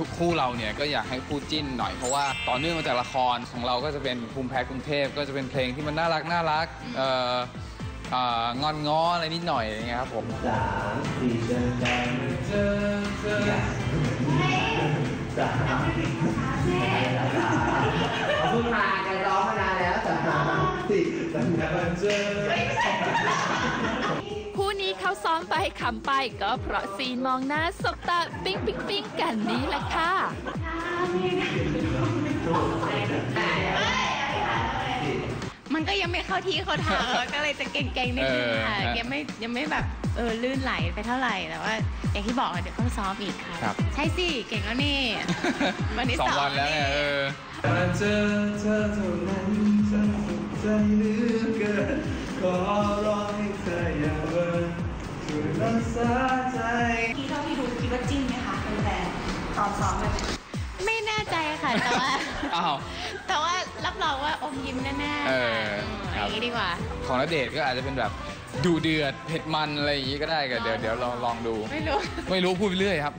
ชุกคู่เราเนี่ยก็อยากให้คู่จิ้นหน่อยเพราะว่าต่อเนื่องมาจากละครของเราก็จะเป็นภูมิแพ้กรุงเทพก็จะเป็นเพลงที่มันน่ารักน่ารักเอ่อเอ่องอนง้ออะไรนิดหน่อยอย่างเงี้ยครับผมสามสี่เดินได้เจอเจอสามเขาเพิ่งมาแกร้องมานานแล้วสามสี่เดินได้เจอคู่นี้ เขาซ้อมไปขำไปก็เพราะซีนมองหน้าสบตาปิ๊งปิ๊งปิ๊งกันนี้แหละค่ะมันก็ยังไม่เข้าที่เข้าทางแล้วก็เลยจะเก่งๆนิดนึงค่ะเออฮะยังไม่ยังไม่แบบเออลื่นไหลไปเท่าไหร่แต่ว่าอย่างที่บอกอะเดี๋ยวต้องซ้อมอีกค่ะครับใช่สิเก่งแล้วนี่วันนี้สองสองวันแล้วไงนี่เออมาเจอเธอเท่านั้นฉันสุขใจเหลือ ตอนซ้อมเลยไม่แน่ใจค่ะแต่ว่าอ้าวแต่ว่ารับรองว่าอมยิ้มแน่ๆเอค่ะอมอย่างนี้ดีกว่า ของณเดชน์ก็อาจจะเป็นแบบดูเดือดเผ็ดมันอะไรอย่างงี้ก็ได้ก็เดี๋ยวเดี๋ยวลองลองดู ไม่รู้ ไม่รู้พูดไปเรื่อยครับ